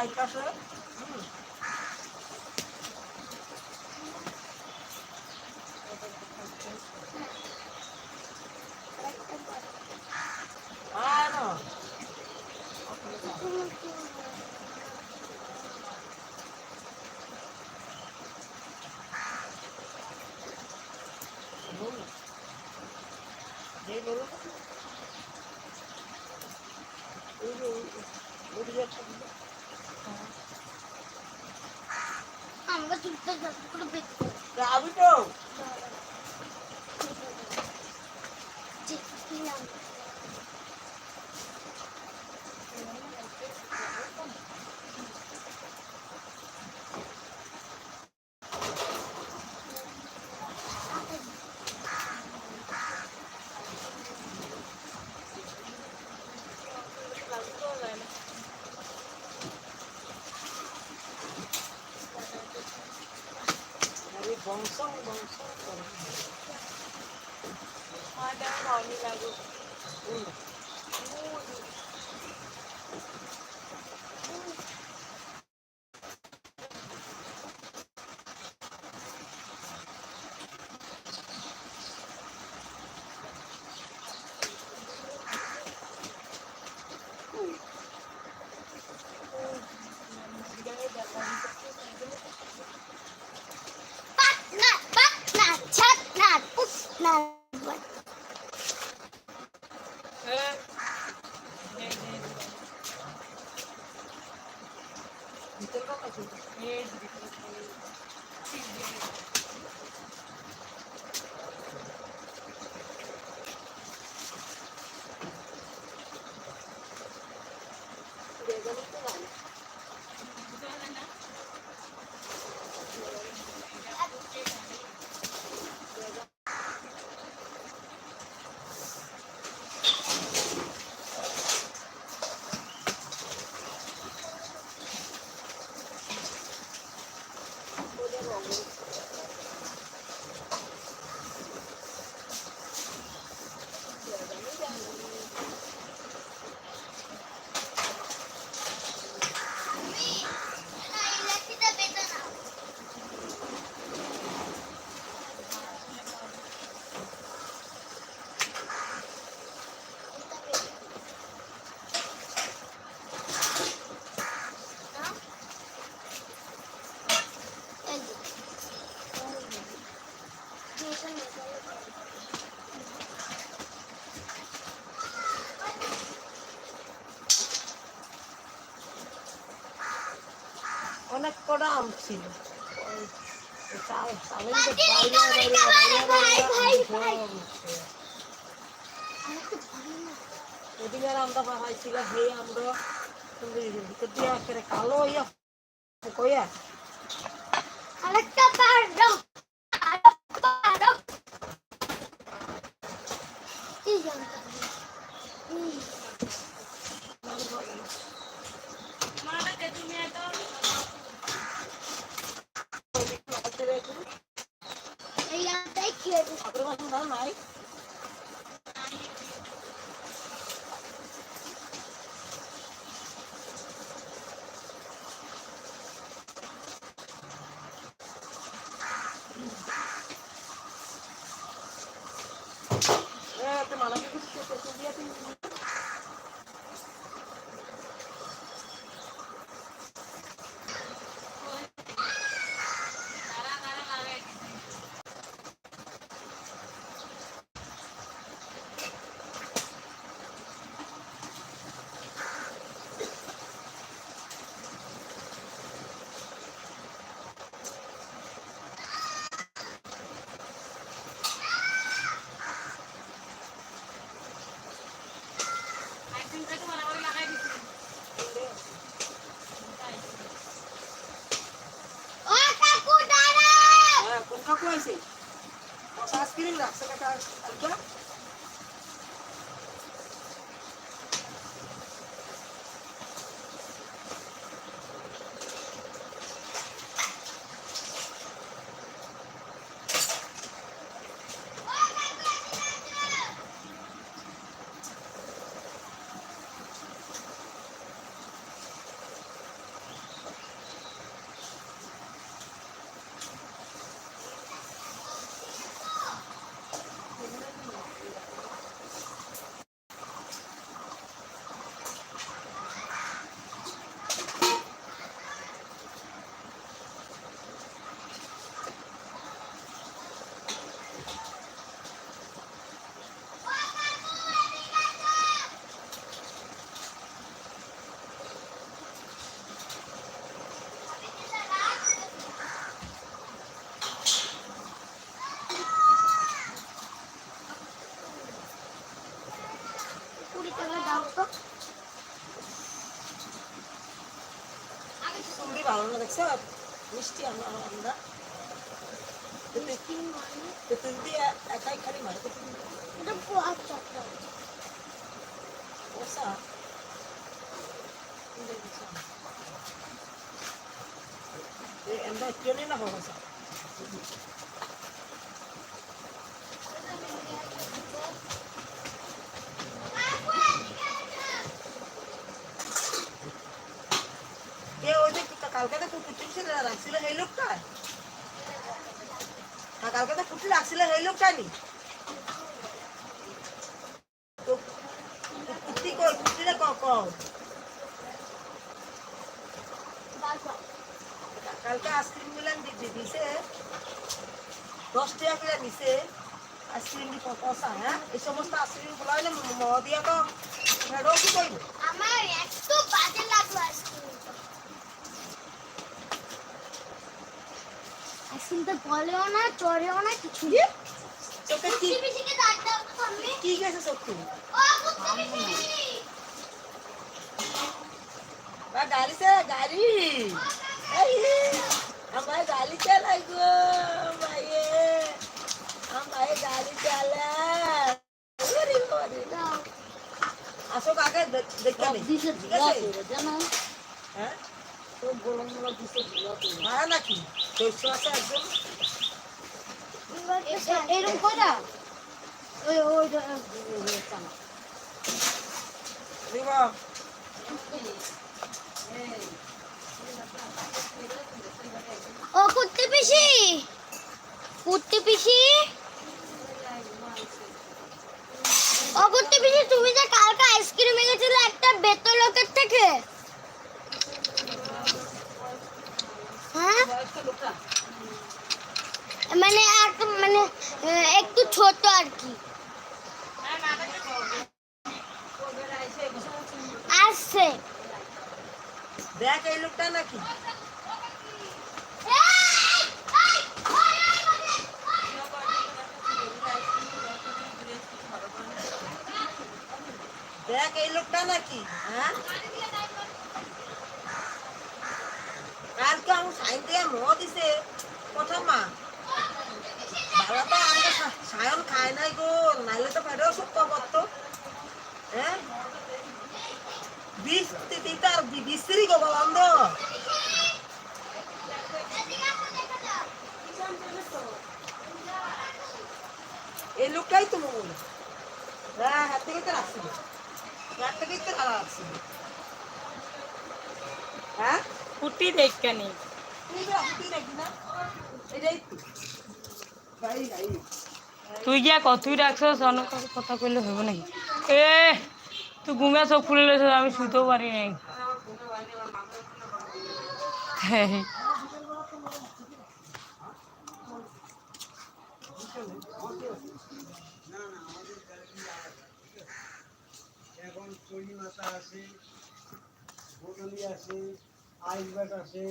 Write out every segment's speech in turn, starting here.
ऐकायचं? দেখলাম আরে বংশ বংশ করে। হুম। পাটনা পাটনা ছাতনা পুটনা ভিতর কথা কি? বেগুনি তো ভালো। ওদের কটা আম ছিল? ওদিনের আমরা পাহাইছিল সেই আমরা ভিতর দিয়ে করে কালো ইয়া কইয়া। আরেকটা পারো আরেকটা পারো কি নাই এ, তুই মালাকে কিছু পেছন দিয়ে তুই ও কাকু দাঁড়াও হ্যাঁ কোন কাকু আছে কষা আইসক্রিম আলকা মিষ্টি আমরা তেঁতুল দিয়ে একাই খালি মারতে ওসা আমরা ট্রেনে না বাবা স্যার এ ওই যে কালকে তো কুকুর ছিল রাখছিল এই লোকটা। হ্যাঁ কালকে তো কুকুর রাখছিল এই লোকটা নি। কুকুরটি কই? কুকুরটিরে ক ক? কালকে আইসক্রিমগুলো দিছে। দশ টাকা করে নিছে আইসক্রিম দি পচা হ্যাঁ? এই সমস্ত আইসক্রিমগুলো হইলে ম দিয়া তো ফেরও কি করবে? আমার এত বাজে লাগল আইসক্রিমটা আইসক্রিমটা গলেও না চড়েও না কিছু না চোখে কি কুচি পিসিকে দাঁড় দাও তো আমি কি গেছে চোখে? ও কুচি পিসি বা গাড়ি সে গাড়ি। আমার গাড়ি চালাই গো মায়ে আমার গাড়ি দাও। আসো কাকে দেখতে নেই ঠিক আছে? হ্যাঁ? মারা নাকি? চৈত্র আছে একদম এরকম করা ওই ওই রিবা ও কুত্তি পিসি! কুত্তি পিসি! ও কুত্তি পিসি তুমি যে কালকে আইসক্রিম এনেছিলে একটা বেতন লোকের থেকে? হ্যাঁ মানে মানে একটু ছোট আর কি। আসছে। দেখ এই লোকটা নাকি। দেখ এই লোকটা নাকি হ্যাঁ? কালকে আমি সাইন থেকে ম দিছে। প্রথম। মা বাবা তো সায়ন খায় নাই গো, নাইলে তো ফেরেও সুখ করতো। হ্যাঁ? বিষ তিতি আর গো বন্ধ এই লোকটাই তো মঙ্গল হ্যাঁ হাত থেকে তো রাখছিল হাত থেকেই তো খারাপ রাখছিল হ্যাঁ দেখকানি তুই গিয়া কতই রাখছ অনেক কথা কইলে হইব নাকি? এ তুই গুঙ্গা চোখ খুলে লেছ আমি শুতেও পারি নাই। আইস বাট আছে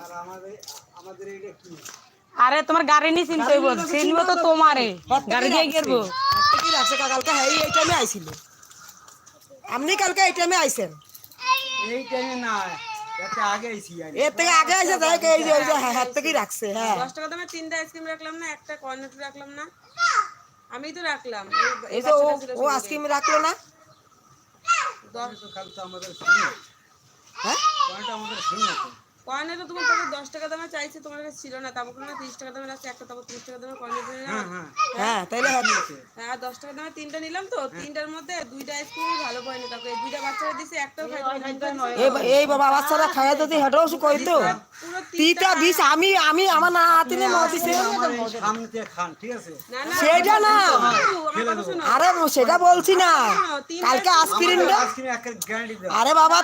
আর আমাদের আমাদের এটা কি? আরে তোমার গাড়ি নিয়ে চিনতে হইব চিনবো তো তোমারে। গাড়ি দিয়ে গেলবো কি রাখছে কালকে হ্যাঁ এই টাইমে আইছিল। আপনি কালকে এই টাইমে আইছেন? এই টাইমে না একটা আগে আইছি আর এর থেকে আগে আইছে দেখ এই যে ওই যে হাত থেকেই রাখছে হ্যাঁ। দশ টাকা দামে তিনটা আইসক্রিম রাখলাম না একটা কর্নেট রাখলাম না। আমি তো রাখলাম। এই যে ও ও আইসক্রিম রাখল না? তো খালি তো আমাদের শুনি হ্যাঁ? পয়েন্ট আমাদের শুনি না তো। তোমার কাছে দশ টাকা দামে চাইছে তোমার কাছে ছিল না তারপর না তিরিশ টাকা দামে রাখছে একটা তারপর তিরিশ টাকা দামে কর্নেট নিলাম। হ্যাঁ হ্যাঁ। হ্যাঁ তাইলে হ্যাঁ হ্যাঁ দশ টাকা দামে তিনটা নিলাম তো তিনটার মধ্যে দুইটা আইসক্রিম ভালো পাইনি তারপর দুইটা বাচ্চারা দিছে একটাও খাইতে এই এই বাবা বাচ্চারা খায় যদি হেঁটেও সু কই তো? তিনটা বিষ আমি আমি আমার না হাতিনে মত দিছে। সামনে থেকে খান ঠিক আছে। না না সেটা না। আরে সেটা বলছি না। কালকে আইসক্রিমটা আজকে একটা গ্যারান্টি দেবো। আরে বাবা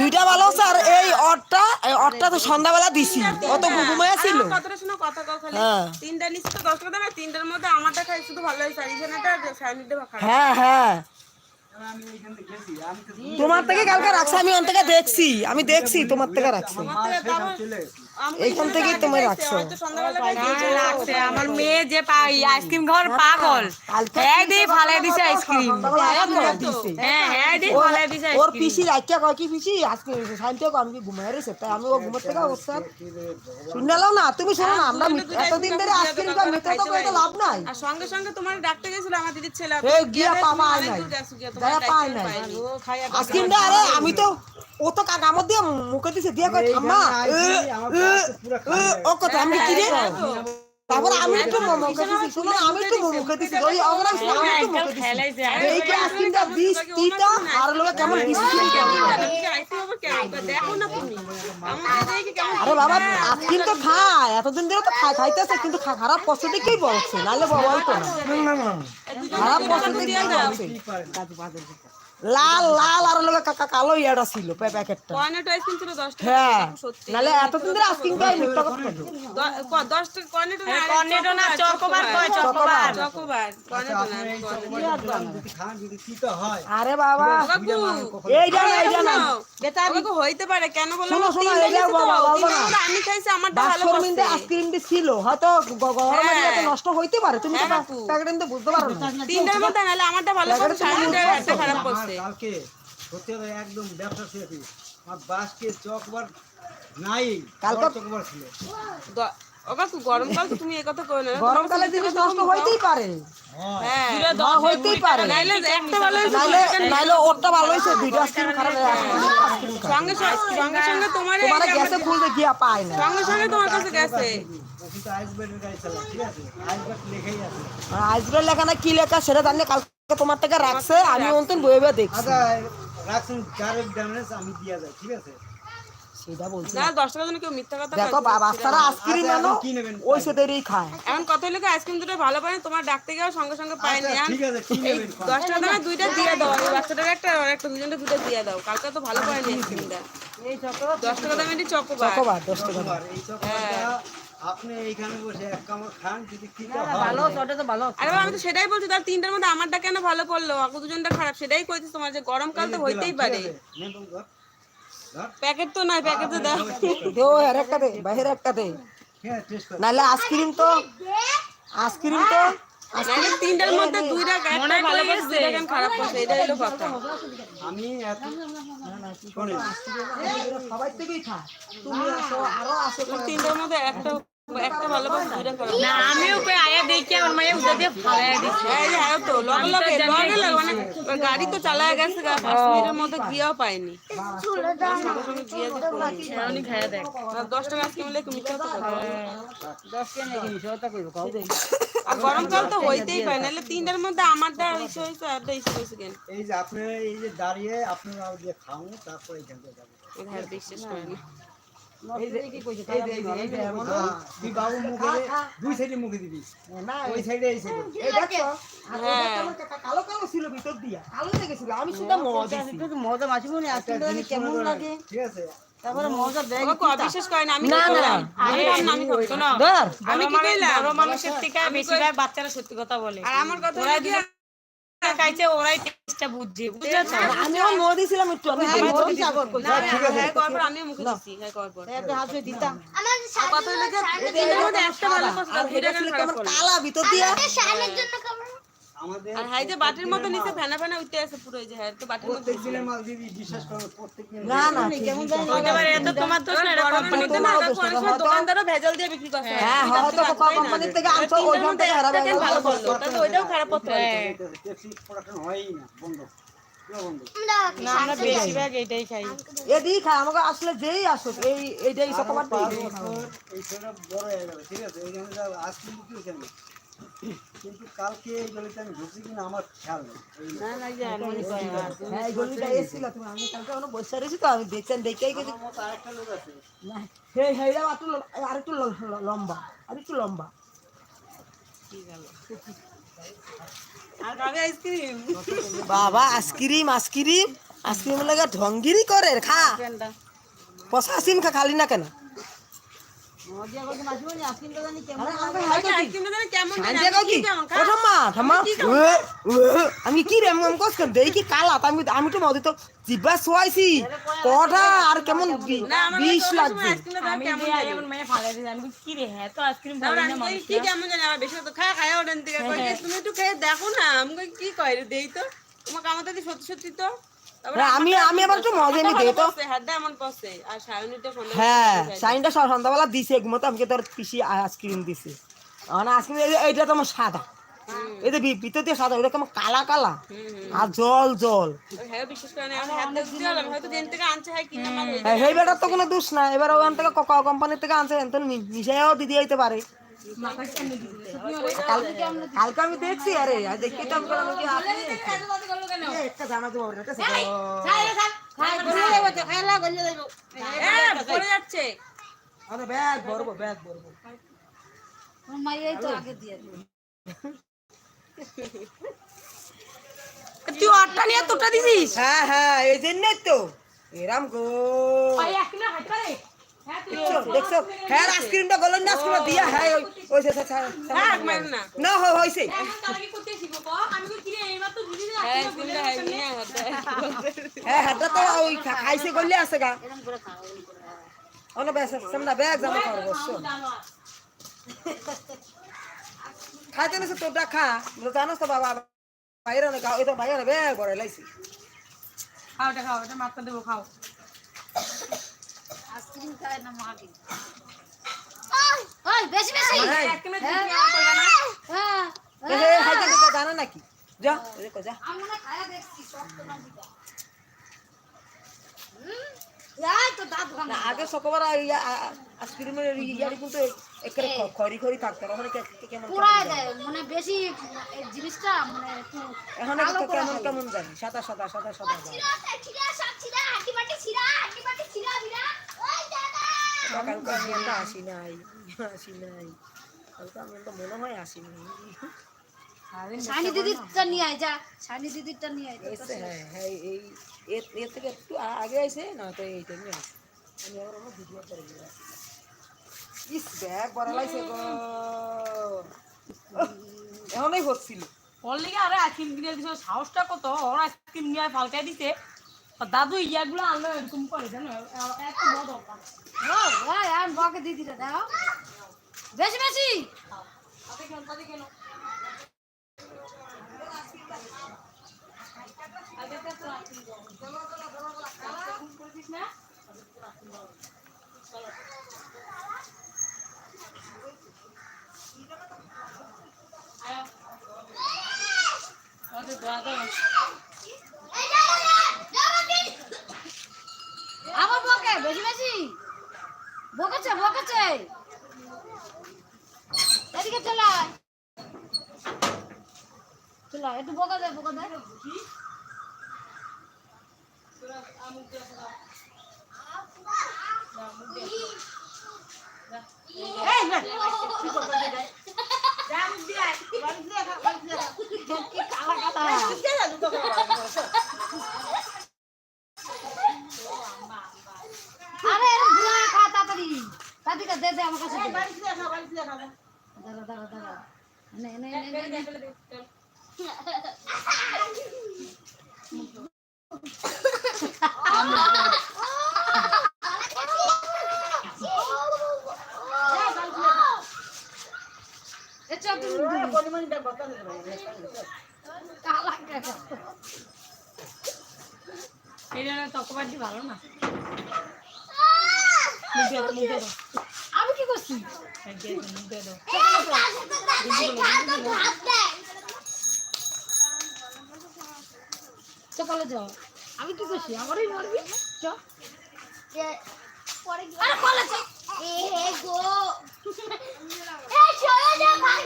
দুইটা ভালো আছে। আর এই অটটা অটটা তো সন্ধ্যাবেলা দিছি। অত ঘুমায় ছিল। কতটা শোনো কথা কও খালি। হ্যাঁ। তিনটা নিছি তো দশটা দেবে তিনটার মধ্যে আমারটা খাই শুধু ভালো হয়েছে আর ফ্যামিলিটা খাই হ্যাঁ হ্যাঁ। তোমার থেকে কালকে রাখছি আমি ওন থেকে দেখছি আমি দেখছি তোমার থেকে রাখছি। এইখান এখানে থেকেই আগে তুমি রাখছো। হ্যাঁ, আমার মেয়ে যে আইসক্রিম খাওয়ার পাগল। হ্যাঁ দিয়ে ফালাই দিছে আইসক্রিম। হ্যাঁ হ্যাঁ ফালাই দিছে ওর পিসি রাখিয়া কয় কি পিসি? আজকে শান্তি আমি রয়েছে তাই আমি ও ঘুমার থেকে অবস্থা শুনলাম না তুমি শোনো না আমরা এতদিন ধরে আইসক্রিম মিথ্যা তো কইতে লাভ নাই। আর সঙ্গে সঙ্গে তোমার ডাকতে গেছিল আমার দিদির ছেলে গিয়া নাই। গিয়া, নাই। আইসক্রিমটা আরে আমি তো ও তো কামত দিয়ে মুখে দিছে দিয়ে কয় ঠাম্মা ও কথা আমি কি রে তারপর আমি একটু মুখে দিছি শোনো আমি একটু মুখে দিছি ওই অগরা আমি একটু মুখে দিছি এই যে আইসক্রিমটা বিষ তিতা আর লোকে কেমন আরে বাবা আইসক্রিম তো খায় এতদিন ধরে তো খায় খাইতেছে কিন্তু খারাপ কষ্টটা কি বলছে নাহলে বাবা না খারাপ কষ্টটা কি বলছে লাল লাল আর লোকে কাকা কালো ইয়াটা ছিল পে- প্যাকেটটা। কর্নেটো আইসক্রিম ছিল? দশ টাকা হ্যাঁ। সত্যি নাহলে এতদিন ধরে আইসক্রিম খাই মিথ্যা কথা বলছে। দ- ক- দশ টাকা কর্নেটো না? চকোবার কয়? চকোবার। চকোবার। না? যদি তিতা হয়। আরে বাবা। এইটা না এইটা না ওকে হইতে পারে কেন বললাম শোনো, এইটা বাবা, বলব না। আমি খাইছি আমারটা ভালো করছে। আইসক্রিম ছিল। হয়তো গরমে তো নষ্ট হইতে পারে। তুমি তো হ্যাঁ, প্যাকেট তো বুঝতে পারো না। তিনটার মধ্যে নাহলে আমারটা ভালো করছে সাড়ে একটা খারাপ আমার কালকে সত্যি কথা একদম ব্যবসা আমার বাসকে চকবার নাই কালকে- চকবার ছিল। দ- ও গরমকাল তুমি এই কথা কই গরমকালে জিনিস নষ্ট হইতেই পারে। হ্যাঁ। হইতেই পারে। নাইলে একটা ভালো নাইলে নাইলে ওরটা ভালো হয়েছে দুইটা আইসক্রিম খারাপ আইসক্রিম খারাপ সঙ্গে সঙ্গে সঙ্গে সঙ্গে তোমার তোমার গ্যাসে খুলতে গিয়া পায় না। সঙ্গে সঙ্গে তোমার কাছে গেছে। ও কিন্তু আইসব্যাটের গাড়ি চালা ঠিক আছে? আইসব্যাট লেখাই আছে। আজকের লেখা না কি লেখা সেটা জানলে কালকে তোমার থেকে রাখছে আমি অন্তন বয়ে বয়ে দেখছি। আচ্ছা রাখছেন ডাইরেক্ট ড্যামেজ আমি দিয়া যায় ঠিক আছে? সেটা বলছি। না দশ টাকা জন্য কেউ মিথ্যা কথা দেখো বাচ্চারা আইসক্রিম আচ্ছা, আনো? ওই খায়। এখন কত লোক আইসক্রিম দুটো ভালো পায় না, তোমার ডাকতে গিয়েও সঙ্গে সঙ্গে আচ্ছা, ঠিক আছে কি নেবেন? দশ টাকা দামে দুইটা দিয়ে দাও এই বাচ্চাটার একটা আর একটা দুটো দিয়ে দাও কালকে তো ভালো পায়নি আইসক্রিমটা। দশ টাকা দামে চকোবার কবার দশ টাকা এই চকোবারটা আপনি এইখানে বসে এক কামড় খান যদি তিতা হয়। আরে আমি তো সেটাই বলছি তার তিনটার মধ্যে আমারটা কেন ভালো পড়ল? আকু দুজনটা খারাপ সেটাই কইছি তোমার যে গরমকাল তো হইতেই পারে। প্যাকেট তো নাই প্যাকেট তো দাও। দেও আর একটা দে বাইরে একটা দে। নাহলে আইসক্রিম তো আইসক্রিম তো তিনটার মধ্যে দুইটা একটা ভালো করছে দুইটা কেন খারাপ করছে এটা হলো কথা। আমি এত শোনেন। সবাই থেকেই খায় তুমি আসো আরও আসো। তিনটার মধ্যে একটা একটা ভালো করছে দুইটা খারাপ না আমিও কই আয়া দেখি আমার মায়ে উদা দিয়ে ফালাই দিছে। এই যে তো লগে লগে লগে লগে মানে গাড়ি তো চালায় গেছে গা, পাঁচ মধ্যে গিয়েও পাইনি। সঙ্গে গিয়ে উনি দেখ দশ টাকা আজকে মিলে কি? আর গরমকাল তো হইতেই পারে নাহলে তিনটার মধ্যে আমারটা ইস্যু হয়েছে আরটা ইস্যু হয়েছে কেন? এই যে আপনারা এই যে দাঁড়িয়ে আপনারা যে খাওয়ান তারপরে এখান থেকে যাবেন ওদের বিশ্বাস করে না। এই যে এই যে এই যে এমন হ্যাঁ, তুই বাবু মুখে দে, দুই সাইডে মুখে দিবি ওই সাইডে এই সাইডে এই দেখো আর ওটা কেমন কা- কালো কালো ছিল ভিতর দিয়া কালো লেগেছিল আমি মজা কেমন লাগে ঠিক আছে ও কো অবিশ্বাস করে না আমি কি করলাম আমি ভাবলাম আমি ধর আমি কি কইলাম বড় মানুষের থেকে বেশিরভাগ বাচ্চারা সত্যি কথা বলে আর আমার কথা খাইছে ওরাই টেস্টটা বুঝছে বুঝেছ? আমি আমার দিছিলাম একটু না হ্যাঁ মুখে দিছি হ্যাঁ আমার কথা একটা ভালো দুইটা এটা ছিল খারাপ কালা ভিতর দিয়া? জন্য আর হাই যে বাটির মতো নিচে ফেনা ফেনা উঠতে আছে পুরো এই যে হ্যাঁ তো বাটির মধ্যে প্রত্যেক দিনের মাল দিদি বিশ্বাস করো প্রত্যেক দিন না না কেমন জানি হতে এত তোমার দোষ না এটা গরমের না দেখো অনেক সময় দোকানদারও ভেজাল দিয়ে বিক্রি করছে। হ্যাঁ হয়তো কোম্পানি থেকে আনছো ওইখান থেকে হারাবে দেখেন ভালো করল তাহলে ওইটাও খারাপ করতে পারে প্রোডাকশন হয়ই না বন্ধ। আসলে যেই আসুক এই এইটাই হয়ে গেল ঠিক আছে? কিন্তু কালকে এই গলিতে আমি ঢুকছি কিনা আমার খেয়াল নেই। এই হ্যাঁ এই গলিটা এসেছিল। তুমি আমি কালকে ওখানে বসে রয়েছি তো আমি দেখছেন দেখেই গেছি। আরেকটা লোক আছে। না হে হেইরা একটু আর একটু ল- ল- লম্বা আর একটু লম্বা। আর খাবে আইসক্রিম? বাবা আইসক্রিম আইসক্রিম আইসক্রিম লাগে ঢঙ্গিরি করে খা। পশা সিম খা খালি না কেন? আমি কি কি? কেমন খা? ও ঠাম্মা ঠাম্মা উয়ে, উয়ে, আমি কি রে কালা আমি আমি তো মধ্যে তো জিব্বা সোয়াইছি কটা আর কেমন বিষ কি রে হ্যাঁ হ্যাঁ। কি, তুমি একটু খেয়ে দেখো না। আমি কি কয় রে দেই তো। তোমাকে আমাদের সত্যি সত্যি তো? আমি আমি আবার একটু মজা নি দে তো হ্যাঁ সাইনটা সন্ধ্যাবেলা দিছে ঘুমোতে আমাকে তোর পিসি আইসক্রিম দিছে। মানে আইসক্রিম এইটা তো আমার সাদা। এই যে ভি- ভিতর দিয়ে সাদা ওটা কেমন কালা কালা। আর জল জল। হ্যাঁ হয়। হয়ে হ্যাঁ, সেই বেটার তো কোনো দোষ না এবার ওখান থেকে কোকা কোম্পানির থেকে আনছে মিশাইও দিদি হইতে পারে। কালকে আমি দেখছি আরে দেখি তো একটা জানা তো ওটা হ্যাঁ পড়ে যাচ্ছে ব্যাগ ভরবো ব্যাগ ভরবো তুই আটটা নিয়ে তোটা দিছিস হ্যাঁ হ্যাঁ এই জন্যই তো এরাম গো দেখছ দেখছ হ্যাঁ আইসক্রিমটা গলন না আইসক্রিমটা দিয়া হ্যাঁ ওই ওই যে না। না হয় হইছে হ্যাঁ হ্যাঁ হ্যাঁ হাতটা তো ওই খাইছে গলে আছে গা। অন্য ব্যাস সামনে ব্যাগ জামা করব শোন খাইতে না তোরটা খা। জানোস তো বাবা বাইরে না ওই তো বাইরে ব্যাগ বড় লাইছি। খাও খাও এটা মাত্রা দেবো খাও। না জানা? নাকি? যা যা। খায়া দেখছি শক্ত না আগে সকবার আইসক্রিমের ইয়ারি কিন্তু একরে খড়ি খড়ি থাকতো ওখানে কেমন মানে বেশি জিনিসটা মানে এখন তো কেমন কেমন জানি। সাদা সাদা সাদা সাদা যায়। কালকে আমি আমরা আসি নাই আসি নাই কালকে আমি তো মনে হয় আসি নাই সানি দিদিরটা নিয়ে আয় যা সানি দিদিরটা নিয়ে আয় হ্যাঁ হ্যাঁ এই এর এর থেকে একটু আগে আইছে না তো এই টাইমে আসে আমি আবার আমার ভিডিও করে দিলাম ইস ব্যাগ বড় লাইছে গো এখনই হচ্ছিল ওর লিগে আরে আইসক্রিম কিনে দিছে সাহসটা কত ওর আইসক্রিম নিয়ে ফালকাই দিছে দাদু ইয়াগুলো আনলো এরকম করে জানো? এত বড় ওই আর বকে দিদিটা দাও বেশি বেশি! ওদের দোয়া দাও আবার বকে বেশি বেশি বকেছে বকেছে এদিকে চলে আয়। চলে আয়, একটু বকা দে বকা দে কি কালা কালা আরে এরকম ঘুরে খা তাড়াতাড়ি তাড়াতাড়ি দে দে আমার কাছে দে। দাঁড়া দাঁড়া দাঁড়া। নে নে নে নে, নে এ চল তুমি কালা কালা এই তকবাদি ভালো না। আমি কি করছি চলে যাও আমি কি করছি আমারই মারবি চলে যা ভাই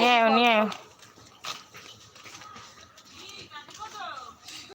เนี่ยเนี่ย